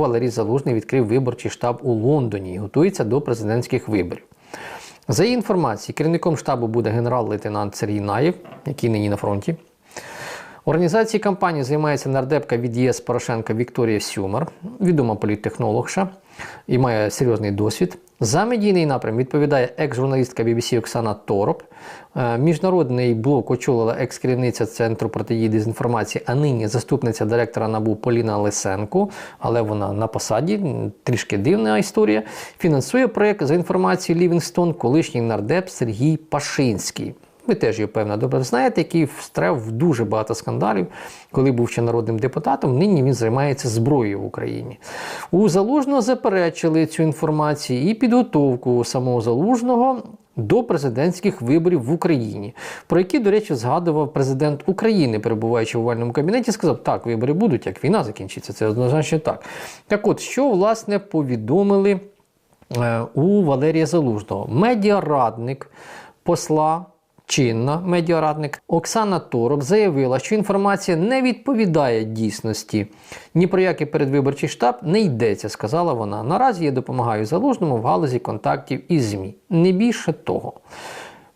Валерій Залужний відкрив виборчий штаб у Лондоні і готується до президентських виборів. За її інформацією, керівником штабу буде генерал-лейтенант Сергій Наєв, який нині на фронті. Організацією кампанії займається нардепка від ЄС Порошенка Вікторія Сюмар, відома політтехнологша і має серйозний досвід. За медійний напрям відповідає екс-журналістка BBC Оксана Тороп. Е, Міжнародний блок очолила екс-керівниця Центру протидії дезінформації, а нині заступниця директора НАБУ Поліна Лисенко, але вона на посаді, трішки дивна історія. Фінансує проєкт за інформацією Лівінгстон колишній нардеп Сергій Пашинський. Ви теж його, певно, добре знаєте, який встряв в дуже багато скандалів, коли був ще народним депутатом. Нині він займається зброєю в Україні. У Залужного заперечили цю інформацію і підготовку самого Залужного до президентських виборів в Україні, про які, до речі, згадував президент України, перебуваючи в овальному кабінеті, сказав, так, вибори будуть, як війна закінчиться. Це однозначно так. Так от, що власне повідомили е, у Валерія Залужного? Медіарадник посла чинна медіарадник Оксана Тороп заявила, що інформація не відповідає дійсності. Ні про який передвиборчий штаб не йдеться, сказала вона. Наразі я допомагаю залужному в галузі контактів із ЗМІ. Не більше того.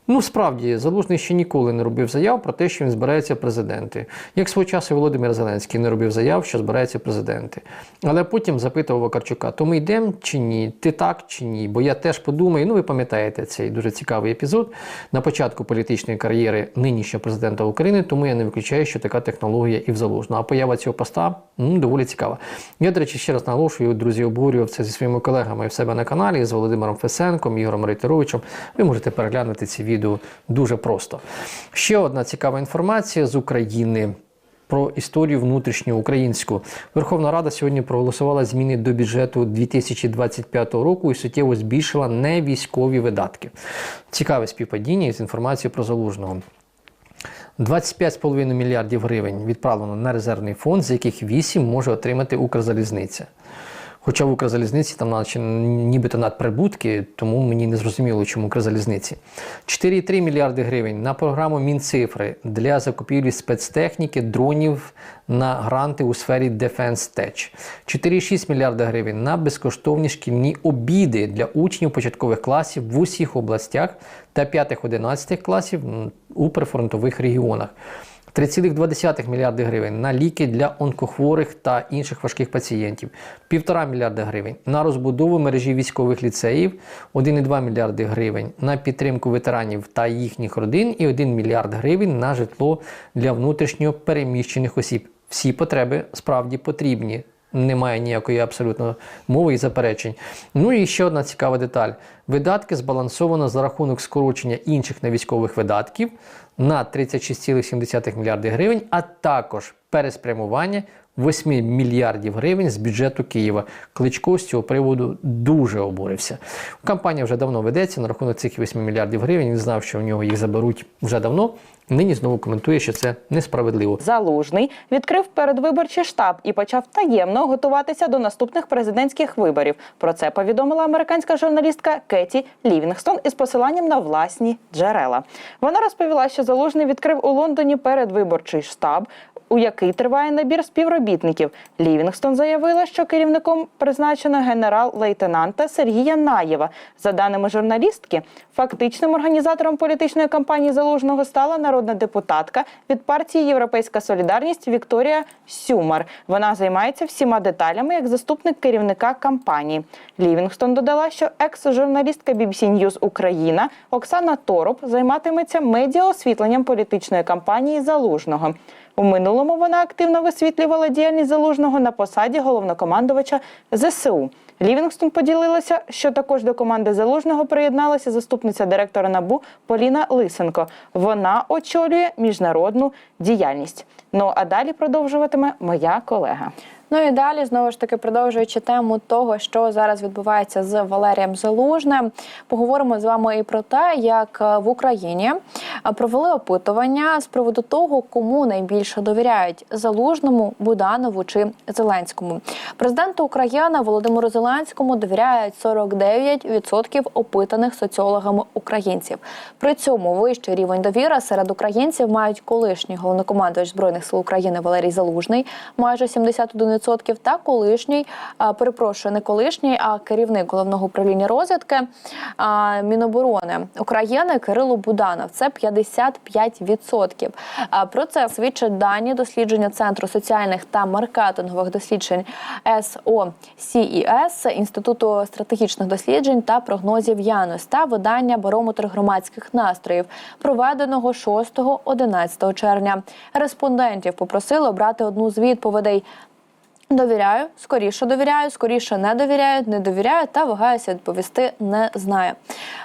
Ну, справді, Залужний ще ніколи не робив заяв про те, що він збирається президенти. Як свого часу Володимир Зеленський не робив заяв, що збирається президенти. Але потім запитував Вакарчука, то ми йдемо чи ні? Ти так чи ні? Бо я теж подумаю, ну ви пам'ятаєте цей дуже цікавий епізод на початку політичної кар'єри нинішнього президента України, тому я не виключаю, що така технологія і в Залужного. А поява цього поста м, доволі цікава. Я, до речі, ще раз наголошую, друзі, обговорював це зі своїми колегами в себе на каналі з Володимиром Фесенком, Ігорем Рейтеровичем. Ви можете переглянути ці відео дуже просто. Ще одна цікава інформація з України. Про історію внутрішню українську Верховна Рада сьогодні проголосувала зміни до бюджету 2025 року і суттєво збільшила невійськові видатки. Цікаве співпадіння з інформацією про залужного. 25,5 мільярдів гривень відправлено на резервний фонд, з яких 8 може отримати Укрзалізниця. Хоча в Укрзалізниці там наче нібито надприбутки, тому мені не зрозуміло, чому Укрзалізниці. 4,3 мільярди гривень на програму Мінцифри для закупівлі спецтехніки, дронів на гранти у сфері Defense Tech. 4,6 мільярда гривень на безкоштовні шкільні обіди для учнів початкових класів в усіх областях та 5-11 класів у прифронтових регіонах. 3,2 мільярди гривень на ліки для онкохворих та інших важких пацієнтів, 1,5 мільярда гривень на розбудову мережі військових ліцеїв, 1,2 мільярди гривень на підтримку ветеранів та їхніх родин і 1 мільярд гривень на житло для внутрішньо переміщених осіб. Всі потреби справді потрібні. Немає ніякої абсолютно мови і заперечень. Ну і ще одна цікава деталь: видатки збалансовано за рахунок скорочення інших невійськових видатків на 36,7 мільярди гривень, а також переспрямування 8 мільярдів гривень з бюджету Києва. Кличко з цього приводу дуже обурився. Кампанія вже давно ведеться на рахунок цих 8 мільярдів гривень. Він знав, що у нього їх заберуть вже давно. Нині знову коментує, що це несправедливо. Залужний відкрив передвиборчий штаб і почав таємно готуватися до наступних президентських виборів. Про це повідомила американська журналістка Кеті Лівінгстон із посиланням на власні джерела. Вона розповіла, що Залужний відкрив у Лондоні передвиборчий штаб. У який триває набір співробітників, Лівінгстон заявила, що керівником призначено генерал-лейтенанта Сергія Наєва. За даними журналістки, фактичним організатором політичної кампанії залужного стала народна депутатка від партії Європейська Солідарність Вікторія Сюмар. Вона займається всіма деталями як заступник керівника кампанії. Лівінгстон додала, що екс-журналістка BBC News Україна Оксана Тороп займатиметься медіаосвітленням політичної кампанії залужного. У минулому вона активно висвітлювала діяльність залужного на посаді головнокомандувача ЗСУ. Лівінгстон поділилася, що також до команди залужного приєдналася заступниця директора НАБУ Поліна Лисенко. Вона очолює міжнародну діяльність. Ну а далі продовжуватиме моя колега. Ну і далі знову ж таки продовжуючи тему того, що зараз відбувається з Валерієм Залужним, поговоримо з вами і про те, як е, в Україні е, провели опитування з приводу того, кому найбільше довіряють залужному, Буданову чи Зеленському. Президенту України Володимиру Зеленському довіряють 49% опитаних соціологами українців. При цьому вищий рівень довіри серед українців мають колишній головнокомандувач збройних сил України Валерій Залужний, майже 71%, та колишній, перепрошую, не колишній, а керівник головного управління розвідки Міноборони України Кирило Буданов. Це 55%. А, Про це свідчать дані дослідження Центру соціальних та маркетингових досліджень СОCES, Інституту стратегічних досліджень та прогнозів Янус та видання Барометр громадських настроїв, проведеного 6-11 червня. Респондентів попросили обрати одну з відповідей. Довіряю, скоріше довіряю, скоріше не довіряю, не довіряю та вагаюся відповісти не знаю.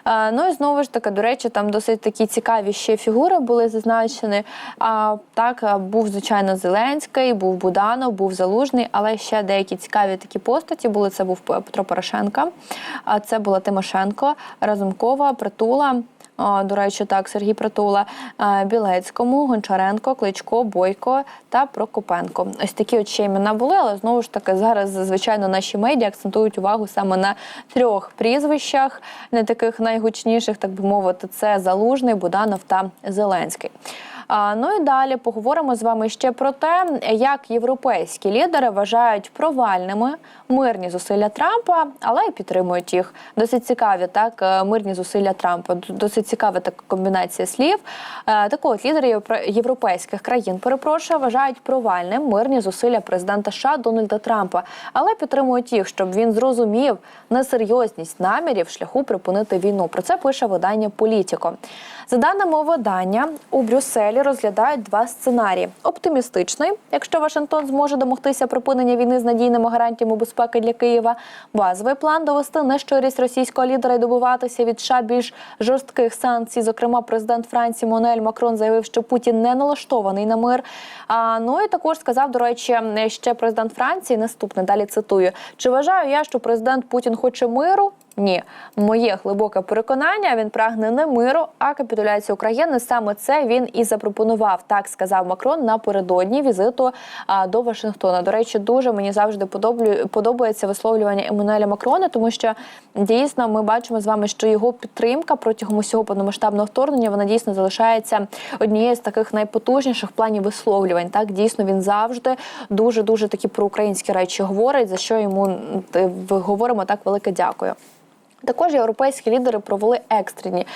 Е, ну і знову ж таки, до речі, там досить такі цікаві ще фігури були зазначені. А так е, був звичайно Зеленський, був Буданов, був Залужний, але ще деякі цікаві такі постаті були. Це був Петро Порошенко, а це була Тимошенко, Разумкова, Притула. До речі, так, Сергій Притула, Білецькому, Гончаренко, Кличко, Бойко та Прокопенко. Ось такі от ще імена були, але знову ж таки зараз, звичайно, наші медіа акцентують увагу саме на трьох прізвищах, не таких найгучніших, так би мовити, це Залужний, Буданов та Зеленський. Ну і далі поговоримо з вами ще про те, як європейські лідери вважають провальними мирні зусилля Трампа, але й підтримують їх. Досить цікаві так е, мирні зусилля Трампа. Досить цікава така комбінація слів. Е, Так от лідери європейських країн перепрошую вважають провальним мирні зусилля президента США Дональда Трампа, але підтримують їх, щоб він зрозумів несерйозність намірів шляху припинити війну. Про це пише видання Політіко. За даними видання, у Брюсселі розглядають два сценарії: оптимістичний, якщо Вашингтон зможе домогтися припинення війни з надійними гарантіями безпеки для Києва. Базовий план довести нещирість російського лідера і добиватися від США більш жорстких санкцій. Зокрема, президент Франції Монель Макрон заявив, що Путін не налаштований на мир. А ну і також сказав, до речі, ще президент Франції. Наступне далі цитую: чи вважаю я, що президент Путін хоче миру? Ні, моє глибоке переконання. Він прагне не миру, а капітуляції України. Саме це він і запропонував. Так сказав Макрон напередодні візиту до Вашингтона. До речі, дуже мені завжди подобається висловлювання Еммануеля Макрона, тому що дійсно ми бачимо з вами, що його підтримка протягом усього повномасштабного вторгнення вона дійсно залишається однією з таких найпотужніших в плані висловлювань. Так дійсно він завжди дуже дуже такі проукраїнські речі говорить, за що йому говоримо так велике дякую. Також європейські лідери провели екстрені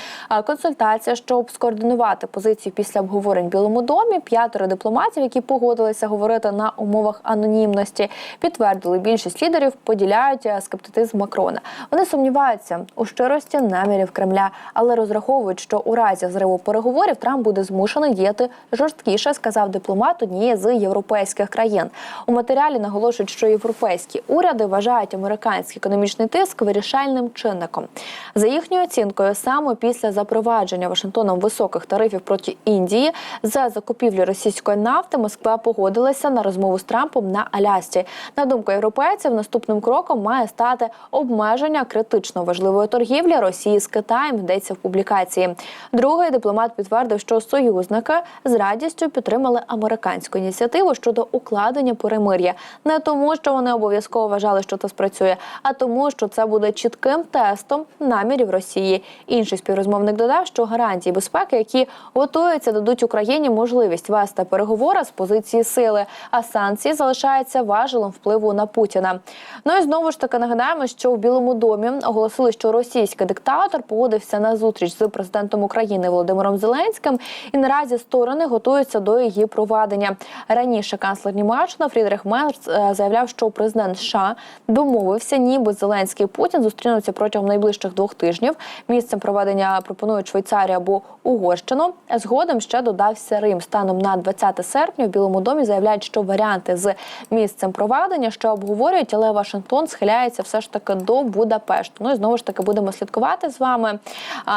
консультації, щоб скоординувати позицію після обговорень в Білому домі. П'ятеро дипломатів, які погодилися говорити на умовах анонімності, підтвердили, більшість лідерів поділяють е, скептицизм Макрона. Вони сумніваються у щирості намірів Кремля, але розраховують, що у разі зриву переговорів Трамп буде змушений діяти жорсткіше, сказав дипломат однієї з європейських країн. У матеріалі наголошують, що європейські уряди вважають американський економічний тиск вирішальним чинником. За їхньою оцінкою, саме після запровадження Вашингтоном високих тарифів проти Індії за закупівлю російської нафти, Москва погодилася на розмову з Трампом на Алясці. На думку європейців, наступним кроком має стати обмеження критично важливої торгівлі Росії з Китаєм. Йдеться в публікації. Другий дипломат підтвердив, що союзники з радістю підтримали американську ініціативу щодо укладення перемир'я, не тому, що вони обов'язково вважали, що це спрацює, а тому, що це буде чітким тестом намірів Росії. Інший співрозмовник додав, що гарантії безпеки, які готуються, дадуть Україні можливість вести переговори з позиції сили, а санкції залишаються важелем впливу на Путіна. Ну і знову ж таки нагадаємо, що в Білому домі оголосили, що російський диктатор погодився на зустріч з президентом України Володимиром Зеленським, і наразі сторони готуються до її проведення. Раніше канцлер Німеччини Фрідрих Мерц е, заявляв, що президент США домовився, ніби Зеленський і Путін зустрінуться протягом найближчих двох тижнів. Місцем проведення пропонують Швейцарію або Угорщину. Згодом ще додався Рим. Станом на 20 серпня в Білому домі заявляють, що варіанти з місцем проведення ще обговорюють, але Вашингтон схиляється все ж таки до Будапешту. Ну і знову ж таки будемо слідкувати з вами,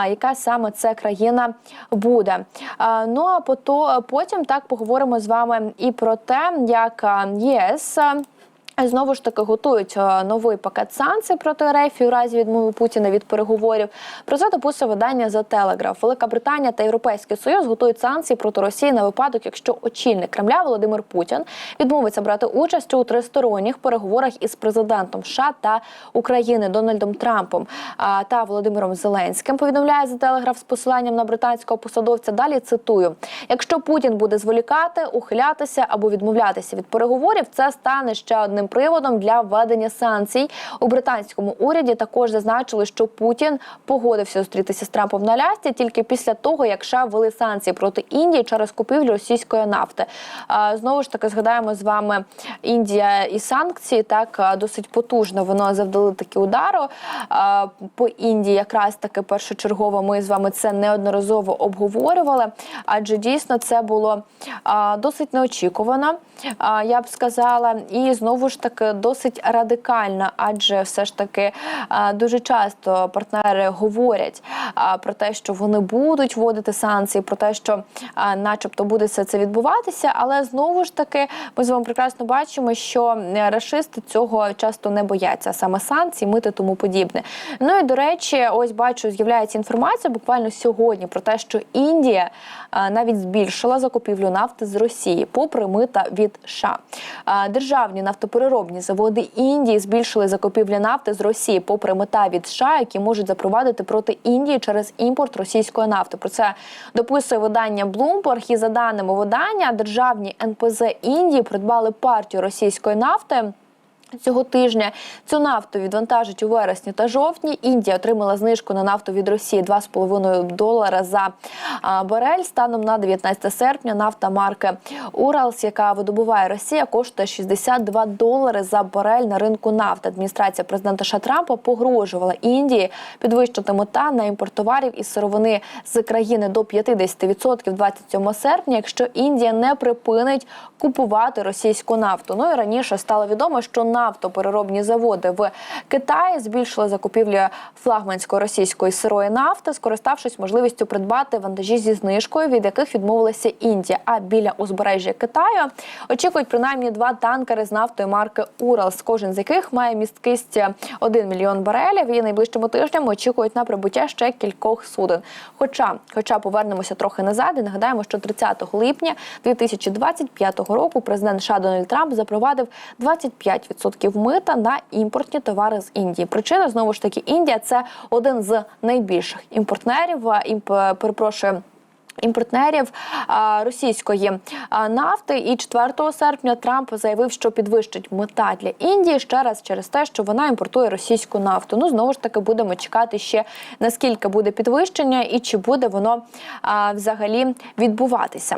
яка саме це країна буде. Ну а потім так поговоримо з вами і про те, як ЄС. Знову ж таки готують е, новий пакет санкцій проти РФ у разі відмови Путіна від переговорів. Про це допустив видання за Телеграф. Велика Британія та Європейський Союз готують санкції проти Росії на випадок, якщо очільник Кремля Володимир Путін відмовиться брати участь у тристоронніх переговорах із президентом США та України Дональдом Трампом та Володимиром Зеленським. Повідомляє за Телеграф з посиланням на британського посадовця. Далі цитую: якщо Путін буде зволікати, ухилятися або відмовлятися від переговорів, це стане ще одним приводом для введення санкцій. У британському уряді також зазначили, що Путін погодився зустрітися з Трампом на лясті тільки після того, як США ввели санкції проти Індії через купівлю російської нафти. Знову ж таки згадаємо з вами Індія і санкції. Так досить потужно воно завдали такі удару по Індії. Якраз таки першочергово ми з вами це неодноразово обговорювали, адже дійсно це було досить неочікувано, я б сказала, і знову ж таки досить радикально, адже все ж таки дуже часто партнери говорять про те, що вони будуть вводити санкції, про те, що начебто буде все це відбуватися, але знову ж таки ми з вами прекрасно бачимо, що е, рашисти цього часто не бояться, саме санкцій, мити тому подібне. Ну і до речі, ось бачу, з'являється інформація буквально сьогодні про те, що Індія навіть збільшила закупівлю нафти з Росії, попри мита від США. Державні нафтопереробні заводи Індії збільшили закупівлю нафти з Росії, попри мета від США, які можуть запровадити проти Індії через імпорт російської нафти. Про це дописує видання Bloomberg. І за даними видання, державні НПЗ Індії придбали партію російської нафти. Цього тижня цю нафту відвантажить у вересні та жовтні. Індія отримала знижку на нафту від Росії 2,5 долара за барель. Станом на 19 серпня нафта марки Уралс, яка видобуває Росія, коштує 62 долари за барель на ринку нафти. Адміністрація президента США Трампа погрожувала Індії підвищити мета на імпорт товарів із сировини з країни до 50% 27 серпня, якщо Індія не припинить купувати російську нафту. Ну і раніше стало відомо, що нафтопереробні заводи в Китаї збільшили закупівлю флагманської російської сирої нафти, скориставшись можливістю придбати вантажі зі знижкою, від яких відмовилася Індія. А біля узбережжя Китаю очікують принаймні два танкери з нафтою марки Уралс, кожен з яких має місткість 1 мільйон барелів. І найближчими тижнями очікують на прибуття ще кількох суден. Хоча, хоча повернемося трохи назад, і нагадаємо, що 30 липня 2025 року президент США Дональд Трамп запровадив 25% мита на імпортні товари з Індії. Причина знову ж таки Індія це один з найбільших імпортнерів. Імп, перепрошую. Імпортнерів російської нафти, і 4 серпня Трамп заявив, що підвищить мета для Індії ще раз через те, що вона імпортує російську нафту. Ну знову ж таки будемо чекати ще наскільки буде підвищення і чи буде воно взагалі відбуватися.